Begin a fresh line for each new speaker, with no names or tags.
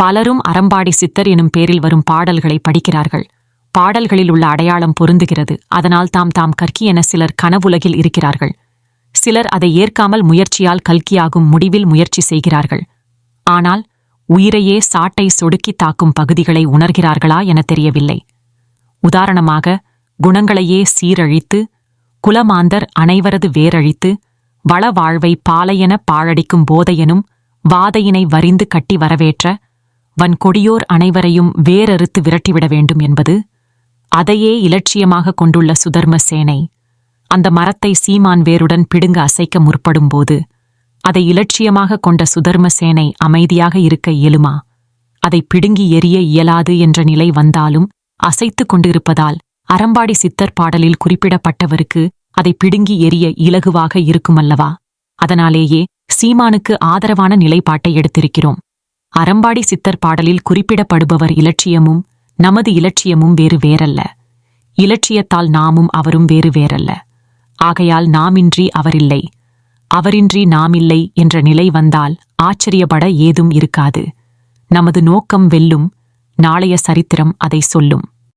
பலரும் அறம்பாடி சித்தர் எனும் பேரில் வரும் பாடல்களை படிக்கிறார்கள். பாடல்களில் உள்ள அடையாளம் பொருந்துகிறது. அதனால் தாம் தாம் கற்கி என சிலர் கனவுலகில் இருக்கிறார்கள். சிலர் அதை ஏற்காமல் முயற்சியால் கல்கியாகும் முடிவில் முயற்சி செய்கிறார்கள். ஆனால் உயிரையே சாட்டை சொடுக்கி தாக்கும் பகுதிகளை உணர்கிறார்களா என தெரியவில்லை. உதாரணமாக குணங்களையே சீரழித்து குலமாந்தர் அனைவரது வேரழித்து வள வாழ்வை பாலையென பாழடிக்கும் போதையனும் வாதையினை வரிந்து கட்டி வரவேற்ற வன் கொடியோர் அனைவரையும் வேறறுத்து விரட்டிவிட வேண்டும் என்பது அதையே இலட்சியமாக கொண்டுள்ள சுதர்ம சேனை. அந்த மரத்தை சீமான் வேருடன் பிடுங்க அசைக்க முற்படும்போது அதை இலட்சியமாக கொண்ட சுதர்ம சேனை அமைதியாக இருக்க இயலுமா? அதை பிடுங்கி எரிய இயலாது என்ற நிலை வந்தாலும் அசைத்துக் கொண்டிருப்பதால் அறம்பாடி சித்தர் பாடலில் குறிப்பிடப்பட்டவருக்கு அதை பிடுங்கி எரிய இலகுவாக இருக்குமல்லவா? அதனாலேயே சீமானுக்கு ஆதரவான நிலைப்பாட்டை எடுத்திருக்கிறோம். அறம்பாடி சித்தர் பாடலில் குறிப்பிடப்படுபவர் இலட்சியமும் நமது இலட்சியமும் வேறு வேறல்ல. இலட்சியத்தால் நாமும் அவரும் வேறு வேறல்ல. ஆகையால் நாமின்றி அவரில்லை. அவரின்றி நாமில்லை என்ற நிலை வந்தால் ஆச்சரியப்பட ஏதும் இருக்காது. நமது நோக்கம் வெல்லும் நாளைய சரித்திரம் அதை சொல்லும்.